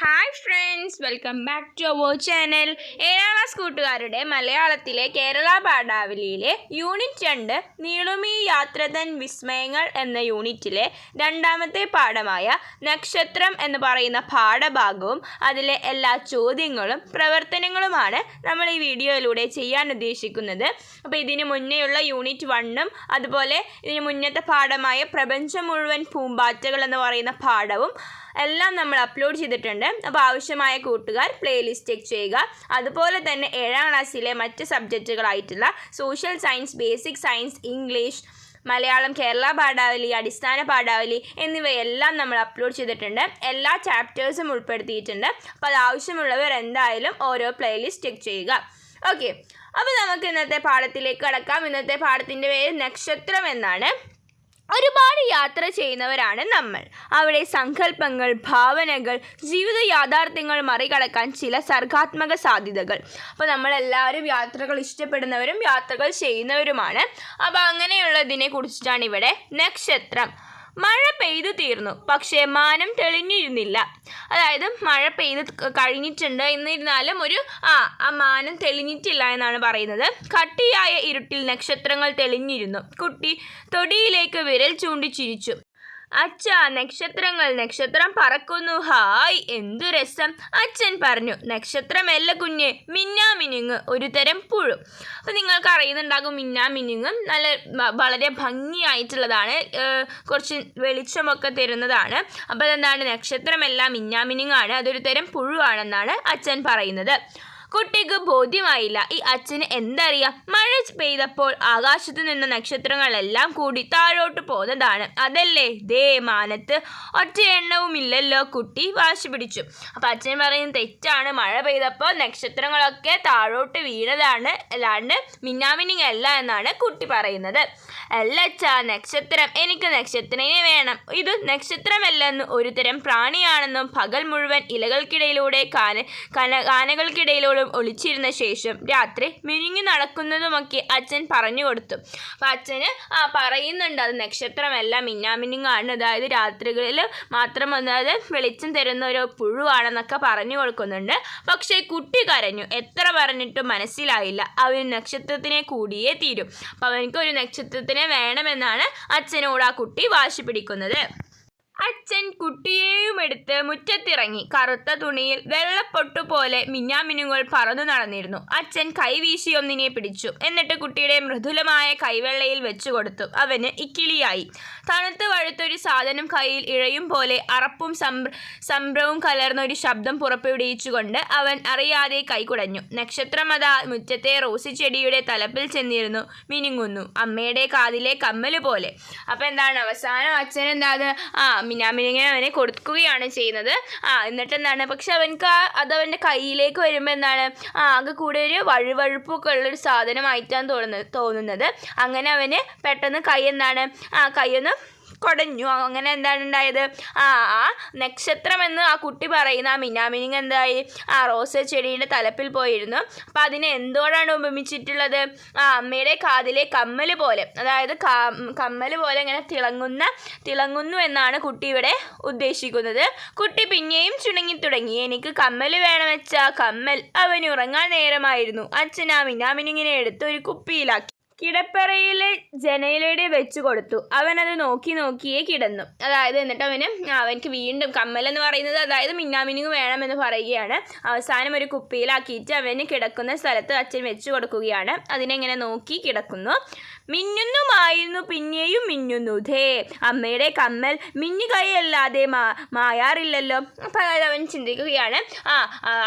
Hi friends welcome back to our channel ഏഴാം class കൂട്ടുകാരുടെ മലയാളത്തിലെ കേരള പാഠാവലിയിലെ യൂണിറ്റ് രണ്ട് നീളുമീ യാത്രതൻ വിസ്മയങ്ങൾ എന്ന യൂണിറ്റിലെ രണ്ടാമത്തെ പാഠമായ നക്ഷത്രം എന്ന് പറയുന്ന പാഠഭാഗവും അതിലെ എല്ലാ ചോദ്യങ്ങളും പ്രവർത്തനങ്ങളുമാണ് നമ്മൾ ഈ വീഡിയോയിലൂടെ ചെയ്യാൻ ഉദ്ദേശിക്കുന്നത്. അപ്പോൾ ഇതിന് മുന്നേയുള്ള യൂണിറ്റ് വണ്ണും അതുപോലെ ഇതിന് മുന്നത്തെ പാഠമായ പ്രപഞ്ചം മുഴുവൻ പൂമ്പാറ്റകൾ എന്ന് പറയുന്ന പാഠവും എല്ലാം നമ്മൾ അപ്ലോഡ് ചെയ്തിട്ടുണ്ട്. അപ്പോൾ ആവശ്യമായ കൂട്ടുകാർ പ്ലേലിസ്റ്റ് ചെക്ക് ചെയ്യുക. അതുപോലെ തന്നെ ഏഴാം ക്ലാസ്സിലെ മറ്റ് സബ്ജക്റ്റുകളായിട്ടുള്ള social science basic science English Malayalam Kerala Padavali Adisthana Padavali എന്നിവയെല്ലാം നമ്മൾ അപ്ലോഡ് ചെയ്തിട്ടുണ്ട്. എല്ലാ ചാപ്റ്റേഴ്സും ഉൾപ്പെടുത്തിയിട്ടുണ്ട്. അപ്പോൾ അത് ആവശ്യമുള്ളവർ എന്തായാലും ഓരോ പ്ലേലിസ്റ്റ് ചെക്ക് ചെയ്യുക. ഓക്കെ അപ്പോൾ നമുക്ക് ഇന്നത്തെ പാഠത്തിലേക്ക് കടക്കാം. ഇന്നത്തെ പാഠത്തിന്റെ പേര് നക്ഷത്രം എന്നാണ്. ഒരുപാട് യാത്ര ചെയ്യുന്നവരാണ് നമ്മൾ. അവിടെ സങ്കല്പങ്ങൾ ഭാവനകൾ ജീവിത യാഥാർത്ഥ്യങ്ങൾ മറികടക്കാൻ ചില സർഗാത്മക സാധ്യതകൾ. അപ്പോൾ നമ്മളെല്ലാവരും യാത്രകൾ ഇഷ്ടപ്പെടുന്നവരും യാത്രകൾ ചെയ്യുന്നവരുമാണ്. അപ്പോൾ അങ്ങനെയുള്ളതിനെ കുറിച്ചിട്ടാണ് ഇവിടെ നക്ഷത്രം. മഴ പെയ്തു തീർന്നു. പക്ഷേ മാനം തെളിഞ്ഞിരുന്നില്ല. അതായത് മഴ പെയ്ത് കഴിഞ്ഞിട്ടുണ്ട് എന്നിരുന്നാലും ഒരു ആ ആ മാനം തെളിഞ്ഞിട്ടില്ല എന്നാണ് പറയുന്നത്. കട്ടിയായ ഇരുട്ടിൽ നക്ഷത്രങ്ങൾ തെളിഞ്ഞിരുന്നു. കുട്ടി തൊടിയിലേക്ക് വിരൽ ചൂണ്ടി ചിരിച്ചു അച്ഛാ നക്ഷത്രങ്ങൾ നക്ഷത്രം പറക്കുന്നു. ഹായ് എന്തു രസം. അച്ഛൻ പറഞ്ഞു നക്ഷത്രമല്ല കുഞ്ഞ് മിന്നാമിനുങ്ങ് ഒരു തരം പുഴു. അപ്പം നിങ്ങൾക്ക് അറിയുന്നുണ്ടാകും മിന്നാമിനുങ്ങും നല്ല വളരെ ഭംഗിയായിട്ടുള്ളതാണ് കുറച്ച് വെളിച്ചമൊക്കെ തരുന്നതാണ്. അപ്പോൾ അതെന്താണ് നക്ഷത്രമല്ല മിന്നാമിനുങ്ങാണ് അതൊരു തരം പുഴുവാണെന്നാണ് അച്ഛൻ പറയുന്നത്. കുട്ടിക്ക് ബോധ്യമായില്ല. ഈ അച്ഛന് എന്തറിയാം? മഴ പെയ്തപ്പോൾ ആകാശത്തു നിന്ന നക്ഷത്രങ്ങളെല്ലാം കൂടി താഴോട്ട് പോന്നതാണ്. അതല്ലേ? ദേ മാനത്ത്. ഒറ്റ എണ്ണവുമില്ലല്ലോ കുട്ടി വാശി പിടിച്ചു. അപ്പം അച്ഛൻ പറയുന്നത് തെറ്റാണ്. മഴ പെയ്തപ്പോൾ നക്ഷത്രങ്ങളൊക്കെ താഴോട്ട് വീണതാണ് അല്ലാണ്ട് മിന്നാമിനിങ് അല്ല എന്നാണ് കുട്ടി പറയുന്നത്. അല്ല അച്ഛാ നക്ഷത്രം. എനിക്ക് നക്ഷത്രനെ വേണം. ഇത് നക്ഷത്രമല്ലെന്നും ഒരു തരം പ്രാണിയാണെന്നും പകൽ മുഴുവൻ ഇലകൾക്കിടയിലൂടെ കാന കന കാനകൾക്കിടയിലൂടെ ഒളിച്ചിരുന്ന ശേഷം രാത്രി മിനുങ്ങി നടക്കുന്നതുമൊക്കെ അച്ഛൻ പറഞ്ഞു കൊടുത്തു. അപ്പം അച്ഛന് ആ പറയുന്നുണ്ട് അത് നക്ഷത്രമല്ല മിന്നാമിനുങ്ങാണ് അതായത് രാത്രികളിൽ മാത്രം അതായത് വെളിച്ചം തരുന്ന ഒരു പുഴുവാണെന്നൊക്കെ പറഞ്ഞു കൊടുക്കുന്നുണ്ട്. പക്ഷേ കുട്ടി കരഞ്ഞു. എത്ര പറഞ്ഞിട്ടും മനസ്സിലായില്ല. അവന് നക്ഷത്രത്തിനെ കൂടിയേ തീരും. അപ്പം അവനക്ക് ഒരു നക്ഷത്രത്തിനെ വേണമെന്നാണ് അച്ഛനോട് ആ കുട്ടി വാശി പിടിക്കുന്നത്. അച്ഛൻ കുട്ടിയെയും എടുത്ത് മുറ്റത്തിറങ്ങി. കറുത്ത തുണിയിൽ വെള്ളപ്പൊട്ടു പോലെ മിന്നാമിനുകൾ പറന്നു നടന്നിരുന്നു. അച്ഛൻ കൈവീശി ഒന്നിനെ പിടിച്ചു. എന്നിട്ട് കുട്ടിയുടെ മൃദുലമായ കൈവെള്ളയിൽ വെച്ചു കൊടുത്തു. അവന് ഇക്കിളിയായി. തണുത്ത് വഴുത്തൊരു സാധനം കയ്യിൽ ഇഴയും പോലെ അറപ്പും സംഭ്ര സംഭ്രവും കലർന്ന ഒരു ശബ്ദം പുറപ്പെടുവിച്ചുകൊണ്ട് അവൻ അറിയാതെ കൈകുടഞ്ഞു നക്ഷത്രമത മുറ്റത്തെ റോസി ചെടിയുടെ തലപ്പിൽ ചെന്നിരുന്നു. മിനുങ്ങുന്നു. അമ്മയുടെ കാതിലെ കമ്മൽ പോലെ. അപ്പം എന്താണ് അവസാനം? അച്ഛൻ എന്താ ആ മിനാമിനിങ്ങനെ അവനെ കൊടുക്കുകയാണ് ചെയ്യുന്നത്. ആ എന്നിട്ട് എന്താണ് പക്ഷെ അവൻക്ക് ആ അത് അവന്റെ കയ്യിലേക്ക് വരുമ്പോൾ എന്താണ്? ആകെ കൂടെ ഒരു വഴുവഴുപ്പൊക്കെ ഉള്ളൊരു സാധനമായിട്ടാണ് തോന്നുന്നത്. തോന്നുന്നത്. അങ്ങനെ അവന് പെട്ടെന്ന് കൈ എന്താണ്? ആ കൈയൊന്ന് കുടഞ്ഞു. അങ്ങനെ എന്താണ് ഉണ്ടായത്? ആ ആ നക്ഷത്രം എന്ന് ആ കുട്ടി പറയുന്ന ആ മിനാമിനിങ് എന്തായി? ആ റോസ് ചെടിയുടെ തലപ്പിൽ പോയിരുന്നു. അപ്പം അതിനെ എന്തോടാണ് ഉപമിച്ചിട്ടുള്ളത്? ആ അമ്മയുടെ കാതിലെ കമ്മൽ പോലെ അതായത് കമ്മൽ പോലെ ഇങ്ങനെ തിളങ്ങുന്ന തിളങ്ങുന്നു എന്നാണ് കുട്ടി ഇവിടെ ഉദ്ദേശിക്കുന്നത്. കുട്ടി പിന്നെയും ചുണങ്ങി തുടങ്ങി. എനിക്ക് കമ്മൽ വേണമെച്ചാ കമ്മൽ അവന് ഉറങ്ങാൻ നേരമായിരുന്നു. അച്ഛൻ ആ മിനാമിനിങ്ങിനെ എടുത്ത് ഒരു കുപ്പിയിലാക്കി. കിടപ്പറയിലെ ജനലയുടെ വെച്ച് കൊടുത്തു. അവനത് നോക്കി നോക്കിയേ കിടന്നു. അതായത് എന്നിട്ട് അവന് അവനക്ക് വീണ്ടും കമ്മൽ എന്ന് പറയുന്നത് അതായത് മിന്നാമിനിങ് വേണമെന്ന് പറയുകയാണ്. അവസാനം ഒരു കുപ്പിയിലാക്കിയിട്ട് അവന് കിടക്കുന്ന സ്ഥലത്ത് അച്ഛൻ വെച്ചു കൊടുക്കുകയാണ്. അതിനെങ്ങനെ നോക്കി കിടക്കുന്നു. മിന്നുന്നുമായിരുന്നു പിന്നെയും മിന്നുന്നു. ധേ അമ്മയുടെ കമ്മൽ മിന്നുകയല്ലാതെ മാ മായാറില്ലല്ലോ. അപ്പോൾ അവൻ ചിന്തിക്കുകയാണ്. ആ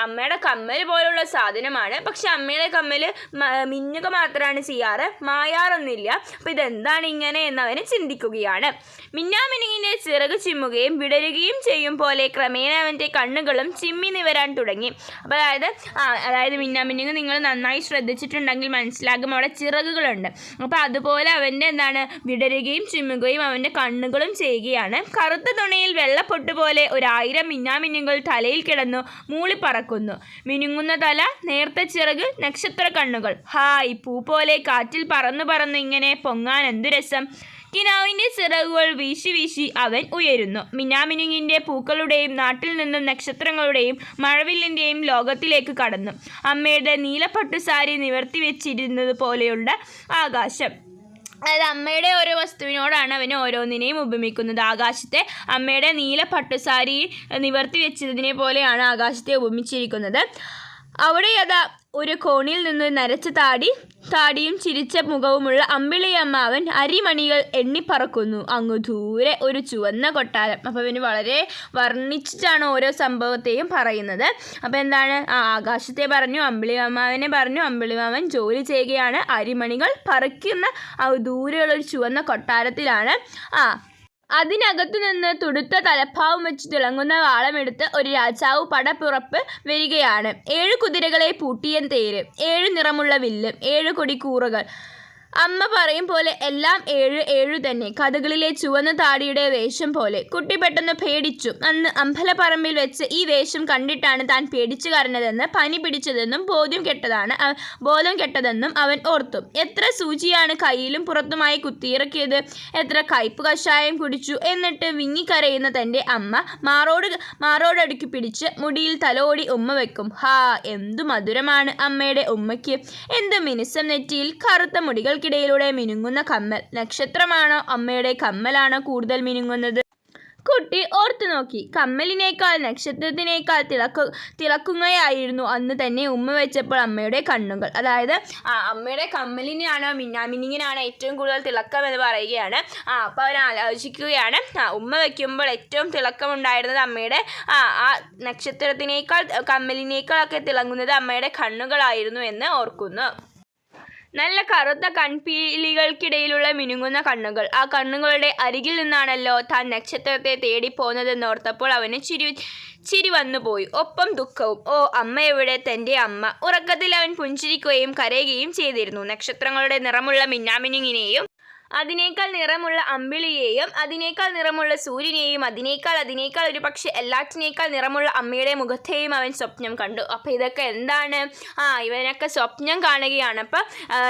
അമ്മയുടെ കമ്മൽ പോലുള്ള സാധനമാണ്. പക്ഷെ അമ്മയുടെ കമ്മൽ മിന്നുക മാത്രമാണ് ചെയ്യാറ്. മായാറൊന്നുമില്ല. അപ്പോൾ ഇതെന്താണ് ഇങ്ങനെ എന്ന് അവന് ചിന്തിക്കുകയാണ്. മിന്നാമിനുങ്ങിന്റെ ചിറക് ചിമ്മുകയും വിടരുകയും ചെയ്യും പോലെ ക്രമേണ അവന്റെ കണ്ണുകളും ചിമ്മി നിവരാൻ തുടങ്ങി. അപ്പോൾ അതായത് അതായത് മിന്നാമിനുങ്ങ് നിങ്ങൾ നന്നായി ശ്രദ്ധിച്ചിട്ടുണ്ടെങ്കിൽ മനസ്സിലാകും അവിടെ ചിറകുകളുണ്ട്. അപ്പോൾ അതുപോലെ അവന്റെ എന്താണ് വിടരുകയും ചിമ്മുകയും അവന്റെ കണ്ണുകളും ചെയ്യുകയാണ് കറുത്ത തുണിയിൽ വെള്ളപ്പൊട്ട് പോലെ ഒരായിരം മിന്നാമിന്നുകൾ തലയിൽ കിടന്നു മൂളിപ്പറക്കുന്നു മിനുങ്ങുന്ന തല നേർത്ത ചിറക് നക്ഷത്ര കണ്ണുകൾ ഹായ് പൂ പോലെ കാറ്റിൽ പറന്നു പറന്നു ഇങ്ങനെ പൊങ്ങാൻ എന്തു രസം. കിനാവിന്റെ ചിറകുകൾ വീശി വീശി അവൻ ഉയരുന്നു. മിനാമിനുങ്ങിന്റെ പൂക്കളുടെയും നാട്ടിൽ നിന്നും നക്ഷത്രങ്ങളുടെയും മഴവില്ലിന്റെയും ലോകത്തിലേക്ക് കടന്നു. അമ്മയുടെ നീലപ്പട്ടു സാരി നിവർത്തി വെച്ചിരുന്നത് പോലെയുള്ള ആകാശം. അതായത് അമ്മയുടെ ഓരോ വസ്തുവിനോടാണ് അവൻ ഓരോന്നിനെയും ഉപമിക്കുന്നത്. ആകാശത്തെ അമ്മയുടെ നീല പട്ടുസാരി നിവർത്തി വെച്ചതിനെ പോലെയാണ് ആകാശത്തെ ഉപമിച്ചിരിക്കുന്നത്. അവിടെ അതാ ഒരു കോണിൽ നിന്ന് നരച്ച താടി താടിയും ചിരിച്ച മുഖവുമുള്ള അമ്പിളിയമ്മാവൻ അരിമണികൾ എണ്ണിപ്പറക്കുന്നു. അങ്ങ് ദൂരെ ഒരു ചുവന്ന കൊട്ടാരം. അപ്പോൾ ഇവന് വളരെ വർണിച്ചിട്ടാണ് ഓരോ സംഭവത്തെയും പറയുന്നത്. അപ്പോൾ എന്താണ്? ആകാശത്തെ പറഞ്ഞു അമ്പിളിയമ്മാവനെ പറഞ്ഞു അമ്പിളിമാവൻ ജോലി ചെയ്യുകയാണ്. അരിമണികൾ പറിക്കുന്ന ദൂരെയുള്ള ഒരു ചുവന്ന കൊട്ടാരത്തിലാണ്. ആ അതിനകത്തു നിന്ന് തുടുത്ത തലപ്പാവും വെച്ച് തിളങ്ങുന്ന വാളമെടുത്ത് ഒരു രാജാവ് പടപ്പുറപ്പ് വരികയാണ്. ഏഴ് കുതിരകളെ പൂട്ടിയ തേര് ഏഴ് നിറമുള്ള വില്ല് ഏഴ് കൊടിക്കൂറുകൾ. അമ്മ പറയും പോലെ എല്ലാം ഏഴ് ഏഴു തന്നെ. കഥകളിലെ ചുവന്ന താടിയുടെ വേഷം പോലെ. കുട്ടി പെട്ടെന്ന് പേടിച്ചു. അന്ന് അമ്പലപ്പറമ്പിൽ വെച്ച് ഈ വേഷം കണ്ടിട്ടാണ് താൻ പേടിച്ചു കരഞ്ഞതെന്ന് പനി പിടിച്ചതെന്നും ബോധ്യം കെട്ടതാണ് ബോധം കെട്ടതെന്നും അവൻ ഓർത്തു. എത്ര സൂചിയാണ് കയ്യിലും പുറത്തുമായി കുത്തിയിറക്കിയത്. എത്ര കയ്പ് കഷായം കുടിച്ചു എന്നിട്ട് വിങ്ങിക്കരയുന്ന തന്റെ അമ്മ മാറോട് മാറോടടുക്കി പിടിച്ച് മുടിയിൽ തലോടി ഉമ്മ വെക്കും. ഹാ എന്തു മധുരമാണ് അമ്മയുടെ ഉമ്മയ്ക്ക്. എന്ത് മിനുസം നെറ്റിയിൽ കറുത്ത മുടികൾക്കിടയിലൂടെ മിനുങ്ങുന്ന കമ്മൽ. നക്ഷത്രമാണോ അമ്മയുടെ കമ്മലാണോ കൂടുതൽ മിനുങ്ങുന്നത്? കുട്ടി ഓർത്തു നോക്കി. കമ്മലിനേക്കാൾ നക്ഷത്രത്തിനേക്കാൾ തിളക്കു തിളക്കുകയായിരുന്നു അന്ന് തന്നെ ഉമ്മ വെച്ചപ്പോൾ അമ്മയുടെ കണ്ണുകൾ. അതായത് ആ അമ്മയുടെ കമ്മലിനാണോ മിന്നാമിനിങ്ങിനാണോ ഏറ്റവും കൂടുതൽ തിളക്കം എന്ന് പറയുകയാണ്. ആ അപ്പോൾ അവൻ ആലോചിക്കുകയാണ്. ആ ഉമ്മ വയ്ക്കുമ്പോൾ ഏറ്റവും തിളക്കമുണ്ടായിരുന്നത് അമ്മയുടെ ആ ആ നക്ഷത്രത്തിനേക്കാൾ കമ്മലിനേക്കാളൊക്കെ തിളങ്ങുന്നത് അമ്മയുടെ കണ്ണുകളായിരുന്നു എന്ന് ഓർക്കുന്നു. നല്ല കറുത്ത കൺപീലികൾക്കിടയിലുള്ള മിനുങ്ങുന്ന കണ്ണുകൾ. ആ കണ്ണുകളുടെ അരികിൽ നിന്നാണല്ലോ താൻ നക്ഷത്രത്തെ തേടി പോന്നതെന്നോർത്തപ്പോൾ അവന് ചിരി ചിരി വന്നുപോയി. ഒപ്പം ദുഃഖവും. ഓ അമ്മ എവിടെ? തന്റെ അമ്മ ഉറക്കത്തിൽ അവൻ പുഞ്ചിരിക്കുകയും കരയുകയും ചെയ്തിരുന്നു. നക്ഷത്രങ്ങളുടെ നിറമുള്ള മിന്നാമിനുങ്ങിനെയും അതിനേക്കാൾ നിറമുള്ള അമ്പിളിയെയും അതിനേക്കാൾ നിറമുള്ള സൂര്യനെയും അതിനേക്കാൾ അതിനേക്കാൾ ഒരു പക്ഷെ എല്ലാറ്റിനേക്കാൾ നിറമുള്ള അമ്മയുടെ മുഖത്തെയും അവൻ സ്വപ്നം കണ്ടു. അപ്പോൾ ഇതൊക്കെ എന്താണ്? ആ ഇവനൊക്കെ സ്വപ്നം കാണുകയാണ്. അപ്പം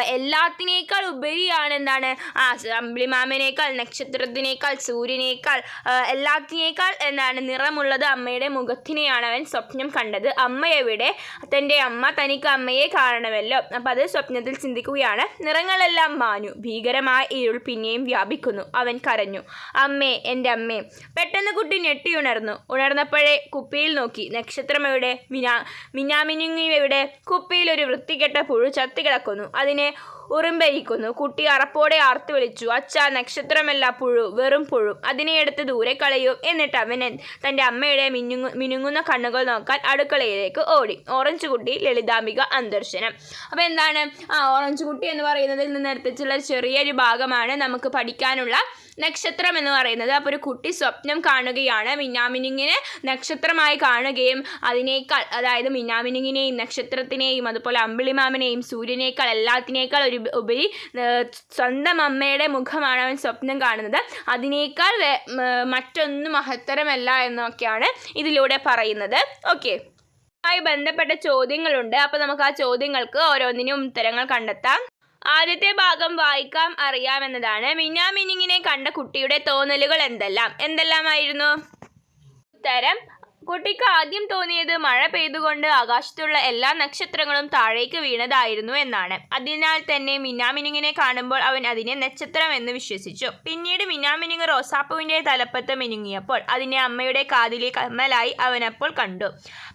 എല്ലാത്തിനേക്കാൾ ഉപരിയാണ് എന്താണ്? ആ അമ്പിളിമാമനേക്കാൾ നക്ഷത്രത്തിനേക്കാൾ സൂര്യനേക്കാൾ എല്ലാത്തിനേക്കാൾ എന്താണ്? നിറമുള്ളത് അമ്മയുടെ മുഖത്തിനെയാണ് അവൻ സ്വപ്നം കണ്ടത്. അമ്മ എവിടെ? തന്റെ അമ്മ തനിക്ക് അമ്മയെ കാണണമല്ലോ. അപ്പം അത് സ്വപ്നത്തിൽ ചിന്തിക്കുകയാണ്. നിറങ്ങളെല്ലാം മാനു. ഭീകരമായ പിന്നെയും വ്യാപിക്കുന്നു. അവൻ കരഞ്ഞു. അമ്മേ എന്റെ അമ്മേ. പെട്ടെന്ന് കുട്ടി ഞെട്ടിയുണർന്നു ഉണർന്നപ്പോഴേ കുപ്പിയിൽ നോക്കി. നക്ഷത്രം എവിടെ? മിനാ മിനാമിനിങ്ങിയുടെ കുപ്പിയിൽ ഒരു വൃത്തികെട്ട പുഴു ചത്തി കിടക്കുന്നു അതിനെ ഉറുമ്പരിക്കുന്നു കുട്ടി അറപ്പോടെ ആർത്തു വിളിച്ചു. അച്ഛാ നക്ഷത്രമല്ല പുഴു വെറും പുഴു. അതിനെ എടുത്ത് ദൂരെ കളയൂ. എന്നിട്ട് അവൻ തന്റെ അമ്മയുടെ മിന്നുങ്ങു മിനുങ്ങുന്ന കണ്ണുകൾ നോക്കാൻ അടുക്കളയിലേക്ക് ഓടി. ഓറഞ്ച് കുട്ടി ലളിതാംബിക അന്തർശനം. അപ്പോൾ എന്താണ്? ആ ഓറഞ്ച് കുട്ടി എന്ന് പറയുന്നതിൽ നിന്ന് എടുത്തിട്ടുള്ള ചെറിയൊരു ഭാഗമാണ് നമുക്ക് പഠിക്കാനുള്ള നക്ഷത്രം എന്ന് പറയുന്നത്. അപ്പോൾ ഒരു കുട്ടി സ്വപ്നം കാണുകയാണ്. മിന്നാമിനിങ്ങിനെ നക്ഷത്രമായി കാണുകയും അതിനേക്കാൾ അതായത് മിന്നാമിനിങ്ങിനെയും നക്ഷത്രത്തിനെയും അതുപോലെ അമ്പിളിമാമനെയും സൂര്യനേക്കാൾ എല്ലാത്തിനേക്കാൾ ഒരു ഉപരി സ്വന്തം അമ്മയുടെ മുഖമാണ് അവൻ സ്വപ്നം കാണുന്നത്. അതിനേക്കാൾ മറ്റൊന്നും മഹത്തരമല്ല എന്നൊക്കെയാണ് ഇതിലൂടെ പറയുന്നത്. ഓക്കെ ായി ബന്ധപ്പെട്ട ചോദ്യങ്ങളുണ്ട്. അപ്പോൾ നമുക്ക് ആ ചോദ്യങ്ങൾക്ക് ഓരോന്നിനും ഉത്തരങ്ങൾ കണ്ടെത്താം. ആദ്യത്തെ ഭാഗം വായിക്കാം അറിയാം അറിയാമെന്നതാണ് മിന്നാമിനിങ്ങിനെ കണ്ട കുട്ടിയുടെ തോന്നലുകൾ എന്തെല്ലാം? എന്തെല്ലാമായിരുന്നു? ഉത്തരം കുട്ടിക്ക് ആദ്യം തോന്നിയത് മഴ പെയ്തുകൊണ്ട് ആകാശത്തുള്ള എല്ലാ നക്ഷത്രങ്ങളും താഴേക്ക് വീണതായിരുന്നു എന്നാണ്. അതിനാൽ തന്നെ മിന്നാമിനുങ്ങിനെ കാണുമ്പോൾ അവൻ അതിനെ നക്ഷത്രം എന്ന് വിശ്വസിച്ചു. പിന്നീട് മിന്നാമിനുങ്ങ് റോസാപ്പുവിന്റെ തലപ്പത്ത് മിനുങ്ങിയപ്പോൾ അതിനെ അമ്മയുടെ കാതിലെ കമ്മലായി അവൻ അപ്പോൾ കണ്ടു.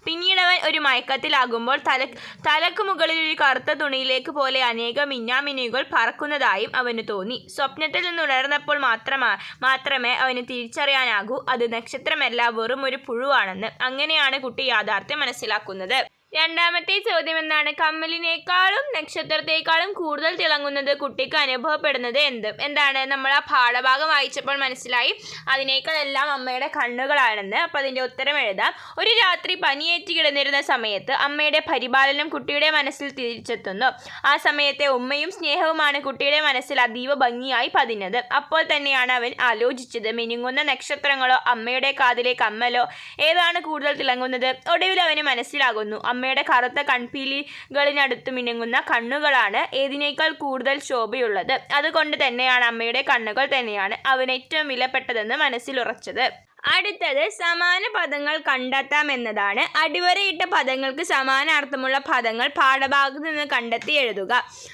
പിന്നീട് അവൻ ഒരു മയക്കത്തിലാകുമ്പോൾ തല തലക്ക് മുകളിൽ ഒരു കറുത്ത തുണിയിലേക്ക് പോലെ അനേകം മിന്നാമിനുകൾ പറക്കുന്നതായും അവന് തോന്നി. സ്വപ്നത്തിൽ നിന്ന് ഉണർന്നപ്പോൾ മാത്രമാ മാത്രമേ അവന് തിരിച്ചറിയാനാകൂ. അത് നക്ഷത്രമല്ല വെറും ഒരു പുഴുവാണെന്ന്. അങ്ങനെയാണ് കുട്ടി യാഥാർത്ഥ്യം മനസ്സിലാക്കുന്നത്. രണ്ടാമത്തെ ചോദ്യം എന്താണ് കമ്മലിനേക്കാളും നക്ഷത്രത്തെക്കാളും കൂടുതൽ തിളങ്ങുന്നത് കുട്ടിക്ക് അനുഭവപ്പെടുന്നത് എന്ത്? എന്താണ്? നമ്മൾ ആ പാഠഭാഗം വായിച്ചപ്പോൾ മനസ്സിലായി. അതിനേക്കാളെല്ലാം അമ്മയുടെ കണ്ണുകളാണെന്ന്. അപ്പോൾ അതിന്റെ ഉത്തരം എഴുതാം. ഒരു രാത്രി പനിയേറ്റ് കിടന്നിരുന്ന സമയത്ത് അമ്മയുടെ പരിപാലനം കുട്ടിയുടെ മനസ്സിൽ തിരിച്ചെത്തുന്നു. ആ സമയത്തെ ഉമ്മയും സ്നേഹവുമാണ് കുട്ടിയുടെ മനസ്സിൽ അതീവ ഭംഗിയായി പതിഞ്ഞത്. അപ്പോൾ തന്നെയാണ് അവൻ ആലോചിച്ചത് മിനുങ്ങുന്ന നക്ഷത്രങ്ങളോ അമ്മയുടെ കാതിലെ കമ്മലോ ഏതാണ് കൂടുതൽ തിളങ്ങുന്നത്? ഒടുവിൽ അവന് മനസ്സിലാകുന്നു അമ്മയുടെ കറുത്ത കൺപീലികളിനടുത്ത് മിനുങ്ങുന്ന കണ്ണുകളാണ് ഏതിനേക്കാൾ കൂടുതൽ ശോഭയുള്ളത്. അതുകൊണ്ട് തന്നെയാണ് അമ്മയുടെ കണ്ണുകൾ തന്നെയാണ് അവന് ഏറ്റവും വിലപ്പെട്ടതെന്ന് മനസ്സിലുറച്ചത്. അടുത്തത് സമാന പദങ്ങൾ കണ്ടെത്താം എന്നതാണ്. അടിവരയിട്ട പദങ്ങൾക്ക് സമാനാർത്ഥമുള്ള പദങ്ങൾ പാഠഭാഗത്ത് നിന്ന് കണ്ടെത്തി എഴുതുക.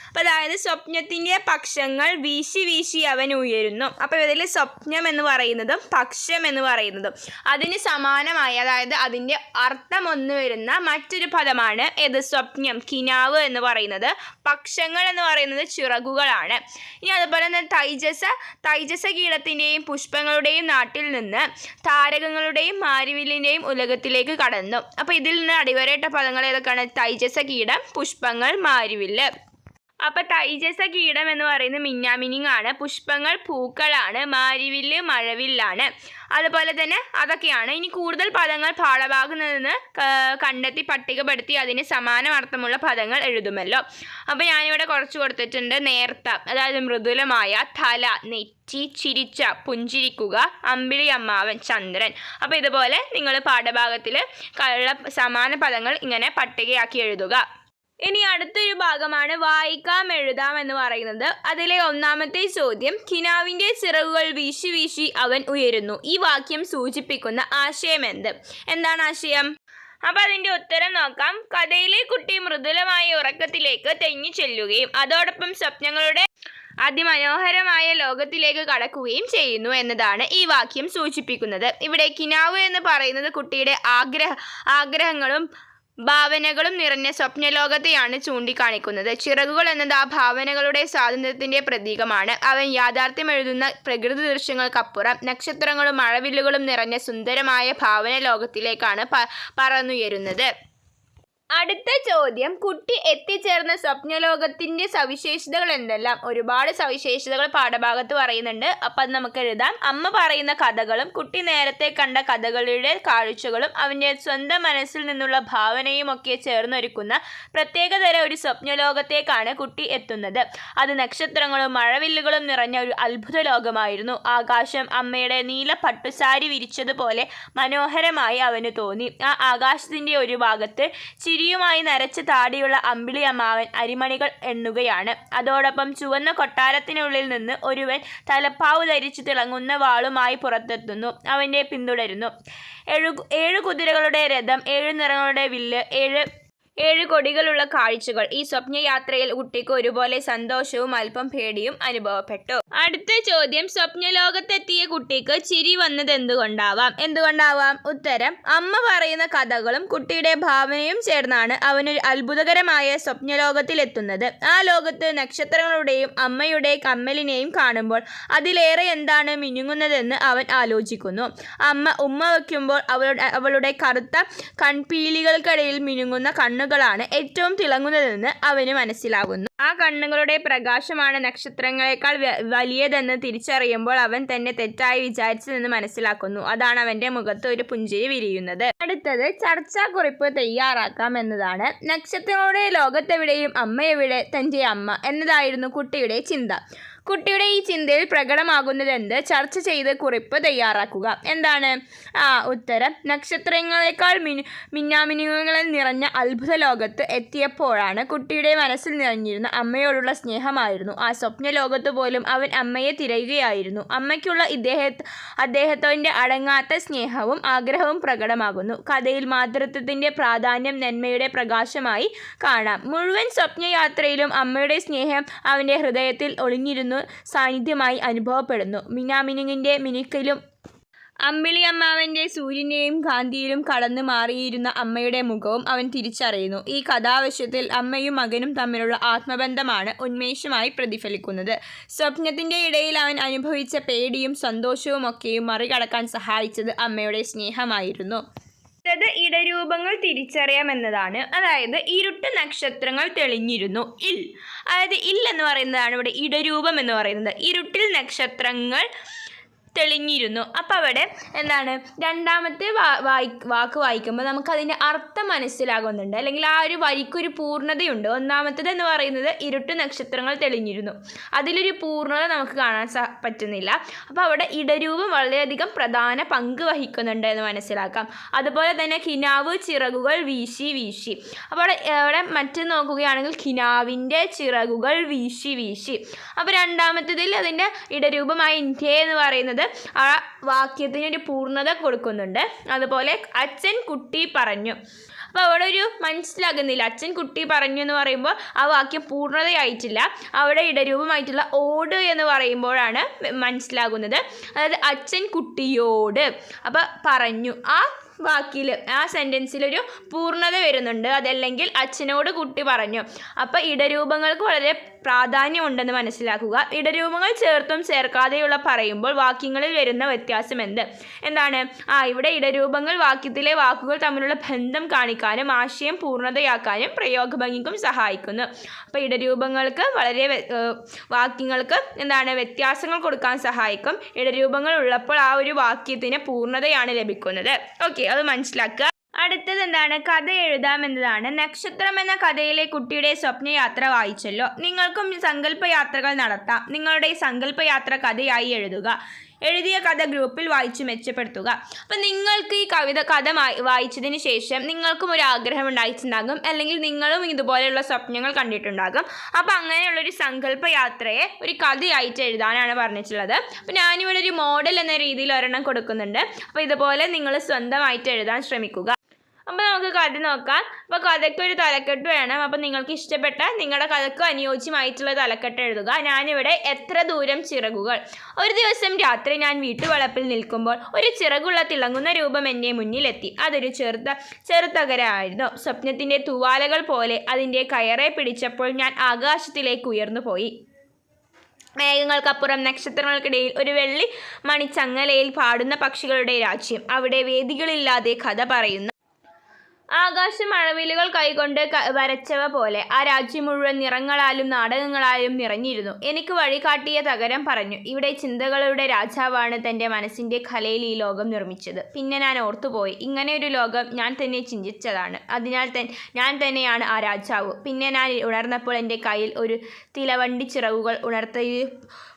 അപ്പം അതായത് സ്വപ്നത്തിന്റെ പക്ഷങ്ങൾ വീശി വീശി അവൻ ഉയരുന്നു. അപ്പോൾ ഇതിൽ സ്വപ്നം എന്ന് പറയുന്നതും പക്ഷം എന്ന് പറയുന്നതും അതിന് സമാനമായി അതായത് അതിന്റെ അർത്ഥം ഒന്ന് വരുന്ന മറ്റൊരു പദമാണ് ഏത്? സ്വപ്നം കിനാവ് എന്ന് പറയുന്നത്. പക്ഷങ്ങൾ എന്ന് പറയുന്നത് ചിറകുകളാണ്. ഇനി അതുപോലെ തന്നെ തൈജസ തൈജസ കീടത്തിന്റെയും പുഷ്പങ്ങളുടെയും നാട്ടിൽ നിന്ന് താരകങ്ങളുടെയും മാരിവില്ലിന്റെയും ഉലകത്തിലേക്ക് കടന്നു. അപ്പോൾ ഇതിൽ നിന്ന് അടിവരയിട്ട പദങ്ങൾ ഏതൊക്കെയാണ്? തൈജസ കീടം പുഷ്പങ്ങൾ മാരിവില്ല് അപ്പൊ തൈജസ കീടം എന്ന് പറയുന്നത് മിന്നാമിനിങ് ആണ് പുഷ്പങ്ങൾ പൂക്കളാണ്. മാരിവില്ല് മഴവില്ലാണ്. അതുപോലെ തന്നെ അതൊക്കെയാണ്. ഇനി കൂടുതൽ പദങ്ങൾ പാഠഭാഗത്ത് നിന്ന് കണ്ടെത്തി പട്ടികപ്പെടുത്തി അതിന് സമാനമർത്ഥമുള്ള പദങ്ങൾ എഴുതുമല്ലോ. അപ്പോൾ ഞാനിവിടെ കുറച്ച് കൊടുത്തിട്ടുണ്ട്. നേർത്ത അതായത് മൃദുലമായ തല നെറ്റി ചിരിച്ച പുഞ്ചിരിക്കുക അമ്പിളി അമ്മാവൻ ചന്ദ്രൻ. അപ്പോൾ ഇതുപോലെ നിങ്ങൾ പാഠഭാഗത്തിൽ സമാന പദങ്ങൾ ഇങ്ങനെ പട്ടികയാക്കി എഴുതുക. ഇനി അടുത്തൊരു ഭാഗമാണ് വായിക്കാം എഴുതാം എന്ന് പറയുന്നത്. അതിലെ ഒന്നാമത്തെ ചോദ്യം കിനാവിന്റെ ചിറകുകൾ വീശി വീശി അവൻ ഉയരുന്നു. ഈ വാക്യം സൂചിപ്പിക്കുന്ന ആശയം എന്ത്? എന്താണ് ആശയം? അപ്പൊ അതിന്റെ ഉത്തരം നോക്കാം. കഥയിലെ കുട്ടി മൃദുലമായ ഉറക്കത്തിലേക്ക് തെങ്ങി ചെല്ലുകയും അതോടൊപ്പം സ്വപ്നങ്ങളുടെ അതിമനോഹരമായ ലോകത്തിലേക്ക് കടക്കുകയും ചെയ്യുന്നു എന്നതാണ് ഈ വാക്യം സൂചിപ്പിക്കുന്നത്. ഇവിടെ കിനാവ് എന്ന് പറയുന്നത് കുട്ടിയുടെ ആഗ്രഹ ആഗ്രഹങ്ങളും ഭാവനകളും നിറഞ്ഞ സ്വപ്നലോകത്തെയാണ് ചൂണ്ടിക്കാണിക്കുന്നത്. ചിറകുകൾ എന്നത് ആ ഭാവനകളുടെ സ്വാതന്ത്ര്യത്തിന്റെ പ്രതീകമാണ്. അവൻ യാഥാർത്ഥ്യം എഴുതുന്ന പ്രകൃതി ദൃശ്യങ്ങൾക്കപ്പുറം നക്ഷത്രങ്ങളും മഴവില്ലുകളും നിറഞ്ഞ സുന്ദരമായ ഭാവന ലോകത്തിലേക്കാണ് പറന്നുയരുന്നത്. അടുത്ത ചോദ്യം. കുട്ടി എത്തിച്ചേർന്ന സ്വപ്നലോകത്തിന്റെ സവിശേഷതകൾ എന്തെല്ലാം? ഒരുപാട് സവിശേഷതകൾ പാഠഭാഗത്ത് പറയുന്നുണ്ട്. അപ്പം അത് നമുക്ക് എഴുതാം. അമ്മ പറയുന്ന കഥകളും കുട്ടി നേരത്തെ കണ്ട കഥകളുടെ കാഴ്ചകളും അവന്റെ സ്വന്തം മനസ്സിൽ നിന്നുള്ള ഭാവനയും ഒക്കെ ചേർന്നൊരുക്കുന്ന പ്രത്യേകതര ഒരു സ്വപ്നലോകത്തേക്കാണ് കുട്ടി എത്തുന്നത്. അത് നക്ഷത്രങ്ങളും മഴവില്ലുകളും നിറഞ്ഞ ഒരു അത്ഭുത ലോകമായിരുന്നു. ആകാശം അമ്മയുടെ നീല പട്ടുസാരി വിരിച്ചതുപോലെ മനോഹരമായി അവന് തോന്നി. ആ ആകാശത്തിന്റെ ഒരു ഭാഗത്ത് ചിരിയുമായി നരച്ച താടിയുള്ള അമ്പിളി അമ്മാവൻ അരിമണികൾ എണ്ണുകയാണ്. അതോടൊപ്പം ചുവന്ന കൊട്ടാരത്തിനുള്ളിൽ നിന്ന് ഒരുവൻ തലപ്പാവ് ധരിച്ചു തിളങ്ങുന്ന വാളുമായി പുറത്തെത്തുന്നു. അവനെ പിന്തുടരുന്നു. ഏഴു ഏഴു കുതിരകളുടെ രഥം ഏഴു നിറങ്ങളുടെ വില്ല് ഏഴ് ഏഴ് കൊടികളുള്ള കാഴ്ചകൾ. ഈ സ്വപ്നയാത്രയിൽ കുട്ടിക്ക് ഒരുപോലെ സന്തോഷവും അല്പം പേടിയും അനുഭവപ്പെട്ടു. അടുത്ത ചോദ്യം. സ്വപ്നലോകത്തെത്തിയ കുട്ടിക്ക് ചിരി വന്നത് എന്തുകൊണ്ടാവാം? എന്തുകൊണ്ടാവാം? ഉത്തരം അമ്മ പറയുന്ന കഥകളും കുട്ടിയുടെ ഭാവനയും ചേർന്നാണ് അവനൊരു അത്ഭുതകരമായ സ്വപ്നലോകത്തിലെത്തുന്നത്. ആ ലോകത്ത് നക്ഷത്രങ്ങളുടെയും അമ്മയുടെ കമ്മലിനെയും കാണുമ്പോൾ അതിലേറെ എന്താണ് മിനുങ്ങുന്നതെന്ന് അവൻ ആലോചിക്കുന്നു. അമ്മ ഉമ്മ വയ്ക്കുമ്പോൾ അവളുടെ അവളുടെ കറുത്ത കൺപീലികൾക്കിടയിൽ മിനുങ്ങുന്ന കണ്ണുകളാണ് ഏറ്റവും തിളങ്ങുന്നതെന്ന് അവന് മനസ്സിലാകുന്നു. ആ കണ്ണുകളുടെ പ്രകാശമാണ് നക്ഷത്രങ്ങളെക്കാൾ വലിയതെന്ന് തിരിച്ചറിയുമ്പോൾ അവൻ തന്നെ തെറ്റായി വിചാരിച്ചതെന്ന് മനസ്സിലാക്കുന്നു. അതാണ് അവന്റെ മുഖത്ത് ഒരു പുഞ്ചിരി വിരിയുന്നത്. അടുത്തത് ചർച്ചാക്കുറിപ്പ് തയ്യാറാക്കാം എന്നതാണ്. നക്ഷത്രങ്ങളുടെ ലോകത്തെവിടെയും അമ്മയെവിടെ? തന്റെ അമ്മ എന്നതായിരുന്നു കുട്ടിയുടെ ചിന്ത. കുട്ടിയുടെ ഈ ചിന്തയിൽ പ്രകടമാകുന്നതെന്ത്? ചർച്ച ചെയ്ത് കുറിപ്പ് തയ്യാറാക്കുക. എന്താണ്? ആ ഉത്തരം. നക്ഷത്രങ്ങളെക്കാൾ മിനു മിന്നാമിനുങ്ങളിൽ നിറഞ്ഞ അത്ഭുത ലോകത്ത് എത്തിയപ്പോഴാണ് കുട്ടിയുടെ മനസ്സിൽ നിറഞ്ഞിരുന്ന അമ്മയോടുള്ള സ്നേഹമായിരുന്നു. ആ സ്വപ്ന ലോകത്ത് പോലും അവൻ അമ്മയെ തിരയുകയായിരുന്നു. അമ്മയ്ക്കുള്ള ഇദ്ദേഹ അദ്ദേഹത്തിന്റെ അടങ്ങാത്ത സ്നേഹവും ആഗ്രഹവും പ്രകടമാകുന്നു. കഥയിൽ മാതൃത്വത്തിന്റെ പ്രാധാന്യം നന്മയുടെ പ്രകാശമായി കാണാം. മുഴുവൻ സ്വപ്നയാത്രയിലും അമ്മയുടെ സ്നേഹം അവന്റെ ഹൃദയത്തിൽ ഒളിഞ്ഞിരുന്നു. സാന്നിധ്യമായി അനുഭവപ്പെടുന്നു. മിനാമിനുങ്ങിന്റെ മിനുക്കിലും അമ്പിളി അമ്മാവന്റെ സൂര്യനെയും ഗാന്ധിയിലും കടന്നു മാറിയിരുന്ന അമ്മയുടെ മുഖവും അവൻ തിരിച്ചറിയുന്നു. ഈ കഥാവശ്യത്തിൽ അമ്മയും മകനും തമ്മിലുള്ള ആത്മബന്ധമാണ് ഉന്മേഷമായി പ്രതിഫലിക്കുന്നത്. സ്വപ്നത്തിന്റെ ഇടയിൽ അവൻ അനുഭവിച്ച പേടിയും സന്തോഷവും ഒക്കെയും മറികടക്കാൻ സഹായിച്ചത് അമ്മയുടെ സ്നേഹമായിരുന്നു. അടുത്തത് ഇടരൂപങ്ങൾ തിരിച്ചറിയാമെന്നതാണ്. അതായത് ഇരുട്ട് നക്ഷത്രങ്ങൾ തെളിഞ്ഞിരുന്നു. ഇൽ. അതായത് ഇൽ എന്ന് പറയുന്നതാണ് ഇവിടെ ഇടരൂപം എന്ന് പറയുന്നത്. ഇരുട്ടിൽ നക്ഷത്രങ്ങൾ തെളിഞ്ഞിരുന്നു. അപ്പോൾ അവിടെ എന്താണ്? രണ്ടാമത്തെ വാ- വായി വാക്ക് വായിക്കുമ്പോൾ നമുക്കതിന്റെ അർത്ഥം മനസ്സിലാകുന്നുണ്ട്. അല്ലെങ്കിൽ ആ ഒരു വരിക്കൊരു പൂർണതയുണ്ട്. ഒന്നാമത്തേത് എന്ന് പറയുന്നത് ഇരുട്ട് നക്ഷത്രങ്ങൾ തെളിഞ്ഞിരുന്നു. അതിലൊരു പൂർണത നമുക്ക് കാണാൻ പറ്റുന്നില്ല. അപ്പോൾ അവിടെ ഇടരൂപം വളരെയധികം പ്രധാന പങ്ക് വഹിക്കുന്നുണ്ട് എന്ന് മനസ്സിലാക്കാം. അതുപോലെ തന്നെ കിനാവ് ചിറകുകൾ വീശി വീശി. അപ്പോൾ അവിടെ മറ്റു നോക്കുകയാണെങ്കിൽ കിനാവിന്റെ ചിറകുകൾ വീശി വീശി. അപ്പോൾ രണ്ടാമത്തേതിൽ അതിന്റെ ഇടരൂപമായ ഇന്ത്യ എന്ന് പറയുന്നത് ആ വാക്യത്തിന് ഒരു പൂർണത കൊടുക്കുന്നുണ്ട്. അതുപോലെ അച്ഛൻ കുട്ടി പറഞ്ഞു. അപ്പോൾ അവിടെ ഒരു മനസ്സിലാകുന്നില്ല. അച്ഛൻ കുട്ടി പറഞ്ഞു എന്ന് പറയുമ്പോൾ ആ വാക്യം പൂർണതയായിട്ടില്ല. അവിടെ ഇടരൂപമായിട്ടുള്ള ഓട് എന്ന് പറയുമ്പോഴാണ് മനസ്സിലാകുന്നത്. അതായത് അച്ഛൻ കുട്ടിയോട്. അപ്പോൾ പറഞ്ഞു ആ വാക്കിൽ ആ സെന്റൻസിലൊരു പൂർണത വരുന്നുണ്ട്. അതല്ലെങ്കിൽ അച്ഛനോട് കുട്ടി പറഞ്ഞു. അപ്പോൾ ഇടരൂപങ്ങൾക്ക് വളരെ പ്രാധാന്യമുണ്ടെന്ന് മനസ്സിലാക്കുക. ഇടരൂപങ്ങൾ ചേർത്തും ചേർക്കാതെയുള്ള പറയുമ്പോൾ വാക്യങ്ങളിൽ വരുന്ന വ്യത്യാസം എന്ത്? എന്താണ്? ആ ഇവിടെ ഇടരൂപങ്ങൾ വാക്യത്തിലെ വാക്കുകൾ തമ്മിലുള്ള ബന്ധം കാണിക്കാനും ആശയം പൂർണതയാക്കാനും പ്രയോഗഭംഗിക്കും സഹായിക്കുന്നു. അപ്പോൾ ഇടരൂപങ്ങൾക്ക് വളരെ വാക്യങ്ങൾക്ക് എന്താണ്? വ്യത്യാസങ്ങൾ കൊടുക്കാൻ സഹായിക്കും. ഇടരൂപങ്ങൾ ഉള്ളപ്പോൾ ആ ഒരു വാക്യത്തിന് പൂർണതയാണ് ലഭിക്കുന്നത്. ഓക്കെ അത് മനസ്സിലാക്കുക. അടുത്തത് എന്താണ്? കഥ എഴുതാം എന്നതാണ്. നക്ഷത്രം എന്ന കഥയിലെ കുട്ടിയുടെ സ്വപ്നയാത്ര വായിച്ചല്ലോ. നിങ്ങൾക്കും സങ്കല്പയാത്രകൾ നടത്താം. നിങ്ങളുടെ സങ്കല്പയാത്ര കഥയായി എഴുതുക. എഴുതിയ കഥ ഗ്രൂപ്പിൽ വായിച്ച് മെച്ചപ്പെടുത്തുക. അപ്പം നിങ്ങൾക്ക് ഈ കവിത കഥ വായി- വായിച്ചതിന് ശേഷം നിങ്ങൾക്കും ഒരു ആഗ്രഹം ഉണ്ടായിട്ടുണ്ടാകും. അല്ലെങ്കിൽ നിങ്ങളും ഇതുപോലെയുള്ള സ്വപ്നങ്ങൾ കണ്ടിട്ടുണ്ടാകും. അപ്പം അങ്ങനെയുള്ളൊരു സങ്കല്പ യാത്രയെ ഒരു കഥയായിട്ട് എഴുതാനാണ് പറഞ്ഞിട്ടുള്ളത്. അപ്പം ഞാനിവിടെ ഒരു മോഡൽ എന്ന രീതിയിൽ ഒരെണ്ണം കൊടുക്കുന്നുണ്ട്. അപ്പോൾ ഇതുപോലെ നിങ്ങൾ സ്വന്തമായിട്ട് എഴുതാൻ ശ്രമിക്കുക. അപ്പോൾ നമുക്ക് കഥ നോക്കാം. അപ്പോൾ കഥയ്ക്ക് ഒരു തലക്കെട്ട് വേണം. അപ്പോൾ നിങ്ങൾക്ക് ഇഷ്ടപ്പെട്ട നിങ്ങളുടെ കഥയ്ക്ക് അനുയോജ്യമായിട്ടുള്ള തലക്കെട്ട് എഴുതുക. ഞാനിവിടെ എത്ര ദൂരം ചിറകുകൾ? ഒരു ദിവസം രാത്രി ഞാൻ വീട്ടുവളപ്പിൽ നിൽക്കുമ്പോൾ ഒരു ചിറകുള്ള തിളങ്ങുന്ന രൂപം എന്റെ മുന്നിലെത്തി. അതൊരു ചെറുത ചെറുതകരായിരുന്നു. സ്വപ്നത്തിന്റെ തൂവാലകൾ പോലെ അതിന്റെ കയറെ പിടിച്ചപ്പോൾ ഞാൻ ആകാശത്തിലേക്ക് ഉയർന്നു പോയി. മേഘങ്ങൾക്കപ്പുറം നക്ഷത്രങ്ങൾക്കിടയിൽ ഒരു വെള്ളി മണിച്ചങ്ങലയിൽ പാടുന്ന പക്ഷികളുടെ രാജ്യം. അവിടെ വേദികളില്ലാതെ കഥ പറയുന്ന ആകാശം മഴവിലുകൾ കൈകൊണ്ട് വരച്ചവ പോലെ ആ രാജ്യം മുഴുവൻ നിറങ്ങളാലും നാടകങ്ങളാലും നിറഞ്ഞിരുന്നു. എനിക്ക് വഴികാട്ടിയ തകരം പറഞ്ഞു. ഇവിടെ ചിന്തകളുടെ രാജാവാണ് തന്റെ മനസ്സിന്റെ കലയിൽ ഈ ലോകം നിർമ്മിച്ചത്. പിന്നെ ഞാൻ ഓർത്തുപോയി. ഇങ്ങനെ ഒരു ലോകം ഞാൻ തന്നെ ചിന്തിച്ചതാണ്. അതിനാൽ തൻ ഞാൻ തന്നെയാണ് ആ രാജാവ്. പിന്നെ ഞാൻ ഉണർന്നപ്പോൾ എന്റെ കയ്യിൽ ഒരു തിലവണ്ടി ചിറകുകൾ ഉണർത്തിയ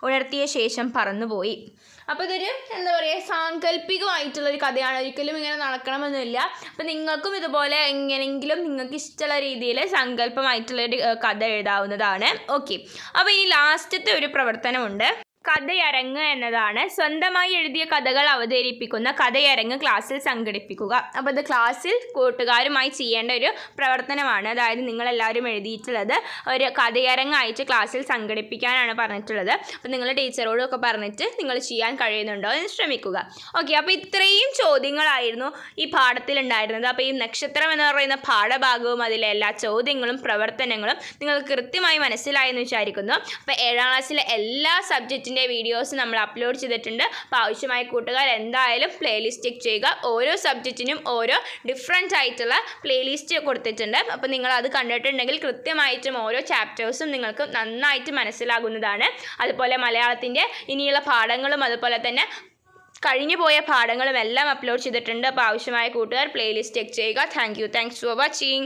ഉണർത്തിയ ശേഷം പറന്നുപോയി. അപ്പോൾ ഇതൊരു എന്താ പറയുക സാങ്കല്പികമായിട്ടുള്ളൊരു കഥയാണ്. ഒരിക്കലും ഇങ്ങനെ നടക്കണമെന്നില്ല. അപ്പോൾ നിങ്ങൾക്കും ഇതുപോലെ എങ്ങനെയെങ്കിലും നിങ്ങൾക്ക് ഇഷ്ടമുള്ള രീതിയിൽ സങ്കല്പമായിട്ടുള്ളൊരു കഥ എഴുതാവുന്നതാണ്. ഓക്കെ. അപ്പോൾ ഇനി ലാസ്റ്റത്തെ ഒരു പ്രവർത്തനമുണ്ട്. കഥയരങ്ങ് എന്നതാണ്. സ്വന്തമായി എഴുതിയ കഥകൾ അവതരിപ്പിക്കുന്ന കഥയരങ്ങ് ക്ലാസ്സിൽ സംഘടിപ്പിക്കുക. അപ്പോൾ ഇത് ക്ലാസ്സിൽ കൂട്ടുകാരുമായി ചെയ്യേണ്ട ഒരു പ്രവർത്തനമാണ്. അതായത് നിങ്ങളെല്ലാവരും എഴുതിയിട്ടുള്ളത് ഒരു കഥയരങ്ങായിട്ട് ക്ലാസ്സിൽ സംഘടിപ്പിക്കാനാണ് പറഞ്ഞിട്ടുള്ളത്. അപ്പോൾ നിങ്ങൾ ടീച്ചറോടൊക്കെ പറഞ്ഞിട്ട് നിങ്ങൾ ചെയ്യാൻ കഴിയുന്നുണ്ടോ എന്ന് ശ്രമിക്കുക. ഓക്കെ അപ്പോൾ ഇത്രയും ചോദ്യങ്ങളായിരുന്നു ഈ പാഠത്തിൽ ഉണ്ടായിരുന്നത്. അപ്പോൾ ഈ നക്ഷത്രം എന്ന് പറയുന്ന പാഠഭാഗവും അതിലെ എല്ലാ ചോദ്യങ്ങളും പ്രവർത്തനങ്ങളും നിങ്ങൾ കൃത്യമായി മനസ്സിലായെന്ന് വിചാരിക്കുന്നു. അപ്പോൾ ഏഴാം ക്ലാസ്സിലെ എല്ലാ സബ്ജക്റ്റിന്റെ വീഡിയോസ് നമ്മൾ അപ്ലോഡ് ചെയ്തിട്ടുണ്ട്. അപ്പോൾ ആവശ്യമായ കൂട്ടുകാർ എന്തായാലും പ്ലേലിസ്റ്റ് ചെക്ക് ചെയ്യുക. ഓരോ സബ്ജക്റ്റിനും ഓരോ ഡിഫറെന്റ് ആയിട്ടുള്ള പ്ലേലിസ്റ്റ് കൊടുത്തിട്ടുണ്ട്. അപ്പോൾ നിങ്ങൾ അത് കണ്ടിട്ടുണ്ടെങ്കിൽ കൃത്യമായിട്ടും ഓരോ ചാപ്റ്റേഴ്സും നിങ്ങൾക്ക് നന്നായിട്ട് മനസ്സിലാകുന്നതാണ്. അതുപോലെ മലയാളത്തിന്റെ ഇനിയുള്ള പാഠങ്ങളും അതുപോലെ തന്നെ കഴിഞ്ഞു പോയ പാഠങ്ങളും എല്ലാം അപ്ലോഡ് ചെയ്തിട്ടുണ്ട്. അപ്പോൾ ആവശ്യമായ കൂട്ടുകാർ പ്ലേലിസ്റ്റ് ചെക്ക് ചെയ്യുക. Thank you thanks for watching